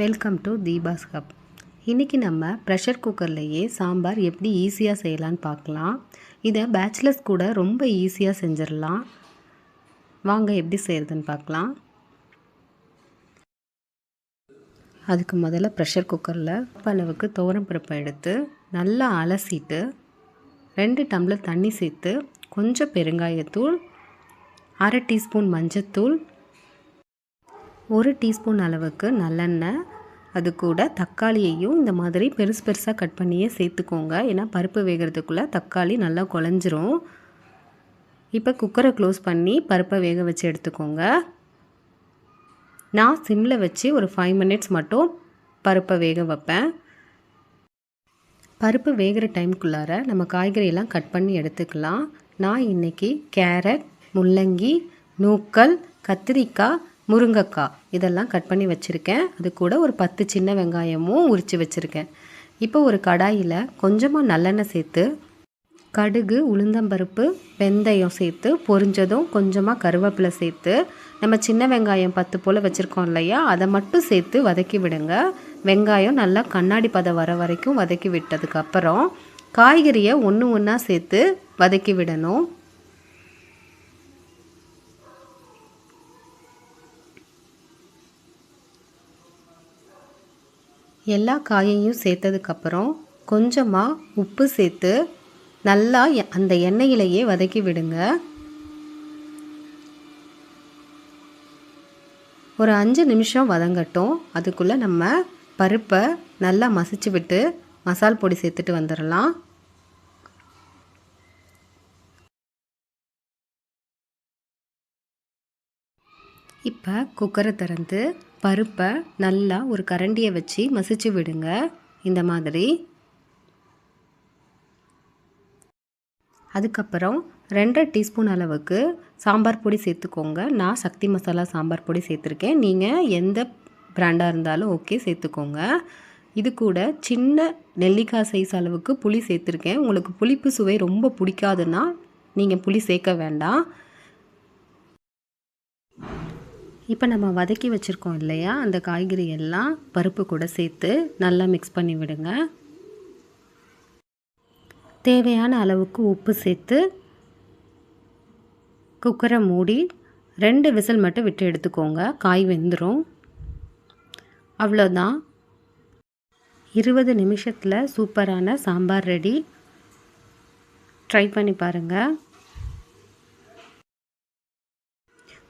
Welcome to Deepa's hub இன்றைக்கி நம்ம pressure குக்கர்லேயே sambar எப்படி ஈஸியாக செய்யலான்னு பார்க்கலாம். இதை பேச்சுலர்ஸ் கூட ரொம்ப ஈஸியாக செஞ்சிடலாம். வாங்க எப்படி செய்கிறதுன்னு பார்க்கலாம். அதுக்கு முதல்ல ப்ரெஷர் குக்கரில் அளவுக்கு துவரம்பருப்பை எடுத்து நல்லா அலசிட்டு ரெண்டு டம்ளர் தண்ணி சேர்த்து கொஞ்சம் பெருங்காயத்தூள் அரை டீஸ்பூன் மஞ்சத்தூள் ஒரு டீஸ்பூன் அளவுக்கு நல்லெண்ணெய் அது கூட தக்காளியையும் இந்த மாதிரி பெருசு பெருசாக கட் பண்ணியே சேர்த்துக்கோங்க. ஏன்னா பருப்பு வேகிறதுக்குள்ளே தக்காளி நல்லா குழஞ்சிரும். இப்போ குக்கரை க்ளோஸ் பண்ணி பருப்பை வேக வச்சு எடுத்துக்கோங்க. நான் சிம்மில் வச்சு ஒரு ஃபைவ் மினிட்ஸ் மட்டும் பருப்பை வேக வைப்பேன். பருப்பு வேகிற டைம்குள்ளார நம்ம காய்கறியெல்லாம் கட் பண்ணி எடுத்துக்கலாம். நான் இன்றைக்கி கேரட் முள்ளங்கி நூக்கல் கத்திரிக்காய் முருங்கைக்காய். இதெல்லாம் கட் பண்ணி வச்சுருக்கேன். அது கூட ஒரு பத்து சின்ன வெங்காயமும் உரித்து வச்சுருக்கேன். இப்போ ஒரு கடாயில் கொஞ்சமாக நல்லெண்ணெய் சேர்த்து கடுகு உளுந்தம்பருப்பு வெந்தயம் சேர்த்து பொரிஞ்சதும் கொஞ்சமாக கருவேப்பிலை சேர்த்து நம்ம சின்ன வெங்காயம் பத்து போல் வச்சுருக்கோம் இல்லையா? அதை மட்டும் சேர்த்து வதக்கி விடுங்க. வெங்காயம் நல்லா கண்ணாடி பதம் வர வரைக்கும் வதக்கி விட்டதுக்கப்புறம் காய்கறியை ஒன்று ஒன்றா சேர்த்து வதக்கி விடணும். எல்லா காயையும் சேர்த்ததுக்கப்புறம் கொஞ்சமாக உப்பு சேர்த்து நல்லா அந்த எண்ணெயிலேயே வதக்கி விடுங்க. ஒரு அஞ்சு நிமிஷம் வதங்கட்டும். அதுக்குள்ளே நம்ம பருப்பை நல்லா மசிச்சு விட்டு மசால் பொடி சேர்த்துட்டு வந்துடலாம். இப்போ குக்கரை திறந்து பருப்பை நல்லா ஒரு கரண்டியை வச்சு மசிச்சு விடுங்க. இந்த மாதிரி. அதுக்கப்புறம் ரெண்டரை டீஸ்பூன் அளவுக்கு சாம்பார் பொடி சேர்த்துக்கோங்க. நான் சக்தி மசாலா சாம்பார் பொடி சேர்த்துருக்கேன். நீங்கள் எந்த பிராண்டாக இருந்தாலும் ஓகே சேர்த்துக்கோங்க. இது கூட சின்ன நெல்லிக்காய் சைஸ் அளவுக்கு புளி சேர்த்துருக்கேன். உங்களுக்கு புளிப்பு சுவை ரொம்ப பிடிக்காதுன்னா நீங்கள் புளி சேர்க்க வேண்டாம். இப்போ நம்ம வதக்கி வச்சுருக்கோம் இல்லையா? அந்த காய்கறி எல்லாம் பருப்பு கூட சேர்த்து நல்லா மிக்ஸ் பண்ணி விடுங்க. தேவையான அளவுக்கு உப்பு சேர்த்து குக்கரை மூடி ரெண்டு விசில் மட்டும் விட்டு எடுத்துக்கோங்க. காய் வெந்துடும் அவ்வளோதான் இருபது நிமிஷத்தில் சூப்பரான சாம்பார் ரெடி. ட்ரை பண்ணி பாருங்கள்